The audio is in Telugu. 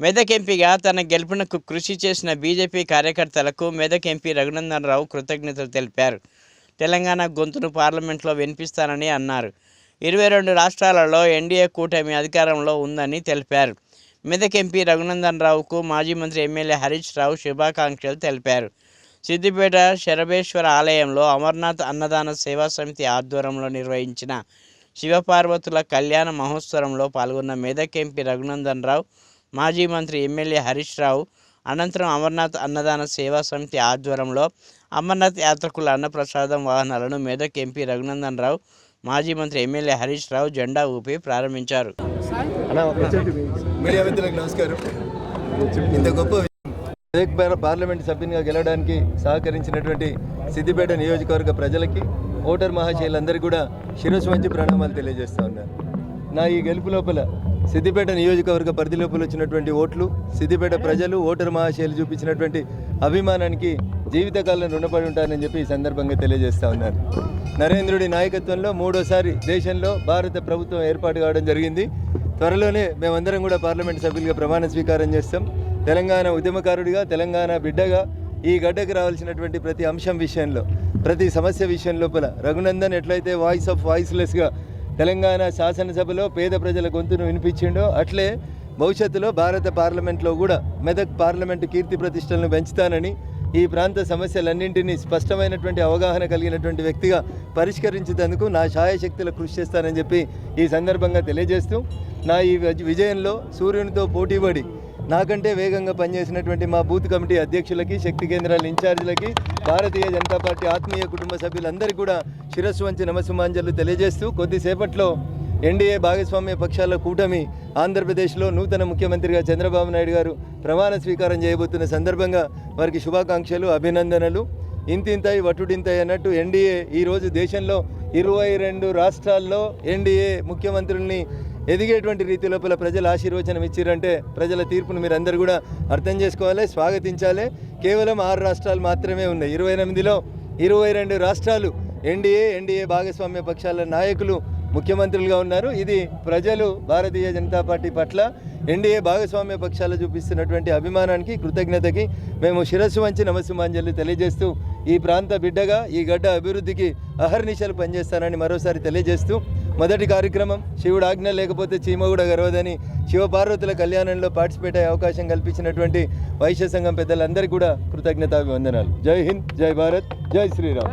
మెదక్ ఎంపీగా తన గెలుపునకు కృషి చేసిన బీజేపీ కార్యకర్తలకు మెదక్ ఎంపీ రఘునందనరావు కృతజ్ఞతలు తెలిపారు. తెలంగాణ గొంతును పార్లమెంట్లో వినిపిస్తానని అన్నారు. ఇరవై రెండు రాష్ట్రాలలో ఎన్డీఏ కూటమి అధికారంలో ఉందని తెలిపారు. మెదక్ ఎంపీ రఘునందన్ రావుకు మాజీ మంత్రి ఎమ్మెల్యే హరీష్ రావు శుభాకాంక్షలు తెలిపారు. సిద్దిపేట శరభేశ్వర ఆలయంలో అమర్నాథ్ అన్నదాన సేవా సమితి ఆధ్వర్యంలో నిర్వహించిన శివపార్వతుల కళ్యాణ మహోత్సవంలో పాల్గొన్న మెదక్ ఎంపీ రఘునందన్ రావు మాజీ మంత్రి ఎమ్మెల్యే హరీష్ రావు అనంతరం అమర్నాథ్ అన్నదాన సేవా సమితి ఆధ్వర్యంలో అమర్నాథ్ యాత్రికుల అన్నప్రసాదం వాహనాలను మెదక్ ఎంపీ రఘునందన్ రావు మాజీ మంత్రి ఎమ్మెల్యే హరీష్ రావు జెండా ఊపి ప్రారంభించారు. ఇంత గొప్ప. మెదక్ పార్లమెంట్ సభ్యునిగా గెలవడానికి సహకరించినటువంటి సిద్దిపేట నియోజకవర్గ ప్రజలకి ఓటర్ మహాశయులందరికీ కూడా శిరస్సు వంచి ప్రణామాలు తెలియజేస్తా ఉన్నాను నా ఈ గెలుపు లోపల సిద్దిపేట నియోజకవర్గ పరిధిలోపల వచ్చినటువంటి ఓట్లు సిద్దిపేట ప్రజలు ఓటర్ మహాశయులు చూపించినటువంటి అభిమానానికి జీవితకాలం రుణపడి ఉంటారని చెప్పి ఈ సందర్భంగా తెలియజేస్తా ఉన్నారు నరేంద్రుడి నాయకత్వంలో మూడోసారి దేశంలో భారత ప్రభుత్వం ఏర్పాటు కావడం జరిగింది. త్వరలోనే మేమందరం కూడా పార్లమెంట్ సభ్యులుగా ప్రమాణ స్వీకారం చేస్తాం. తెలంగాణ ఉద్యమకారుడిగా తెలంగాణ బిడ్డగా ఈ గడ్డకు రావాల్సినటువంటి ప్రతి అంశం విషయంలో ప్రతి సమస్య విషయం లోపల రఘునందన్ ఎట్లయితే వాయిస్ ఆఫ్ వాయిస్లెస్గా తెలంగాణ శాసనసభలో పేద ప్రజల గొంతును వినిపించిండో అట్లే భవిష్యత్తులో భారత పార్లమెంట్లో కూడా మెదక్ పార్లమెంటు కీర్తి ప్రతిష్టలను పెంచుతానని ఈ ప్రాంత సమస్యలన్నింటినీ స్పష్టమైనటువంటి అవగాహన కలిగినటువంటి వ్యక్తిగా పరిష్కరించేందుకు నా శాయశక్తుల కృషి చేస్తానని చెప్పి ఈ సందర్భంగా తెలియజేస్తూ నా ఈ విజయంలో సూర్యునితో పోటీపడి నాకంటే వేగంగా పనిచేసినటువంటి మా బూత్ కమిటీ అధ్యక్షులకి శక్తి కేంద్రాల ఇన్ఛార్జీలకి భారతీయ జనతా పార్టీ ఆత్మీయ కుటుంబ సభ్యులందరికీ కూడా శిరస్సు వంచి నమస్సుమాంజలు తెలియజేస్తూ కొద్దిసేపట్లో ఎన్డీఏ భాగస్వామ్య పక్షాల కూటమి ఆంధ్రప్రదేశ్లో నూతన ముఖ్యమంత్రిగా చంద్రబాబు నాయుడు గారు ప్రమాణ స్వీకారం చేయబోతున్న సందర్భంగా వారికి శుభాకాంక్షలు అభినందనలు. ఇంతింతాయి వటుడింతాయి అన్నట్టు ఎన్డీఏ ఈరోజు దేశంలో ఇరవై రెండు రాష్ట్రాల్లో ఎన్డీఏ ముఖ్యమంత్రుల్ని ఎదిగేటువంటి రీతి లోపల ప్రజలు ఆశీర్వచనం ఇచ్చిరంటే ప్రజల తీర్పును మీరు అందరు కూడా అర్థం చేసుకోవాలి స్వాగతించాలి. కేవలం ఆరు రాష్ట్రాలు మాత్రమే ఉన్నాయి. ఇరవై ఎనిమిదిలో ఇరవై రెండు రాష్ట్రాలు ఎన్డీఏ ఎన్డీఏ భాగస్వామ్య పక్షాల నాయకులు ముఖ్యమంత్రులుగా ఉన్నారు. ఇది ప్రజలు భారతీయ జనతా పార్టీ పట్ల ఎన్డీఏ భాగస్వామ్య పక్షాలు చూపిస్తున్నటువంటి అభిమానానికి కృతజ్ఞతకి మేము శిరస్సు వంచి నమస్సుమాంజలు తెలియజేస్తూ ఈ ప్రాంత బిడ్డగా ఈ గడ్డ అభివృద్ధికి అహర్నిశలు పనిచేస్తానని మరోసారి తెలియజేస్తూ మొదటి కార్యక్రమం శివుడు ఆజ్ఞ లేకపోతే చీమ కూడా గర్వదని శివపార్వతుల కళ్యాణంలో పార్టిసిపేట్ అయ్యే అవకాశం కల్పించినటువంటి వైశ్య సంఘం పెద్దలందరికీ కూడా కృతజ్ఞతాభివందనాలు. జై హింద్ జై భారత్ జై శ్రీరామ్.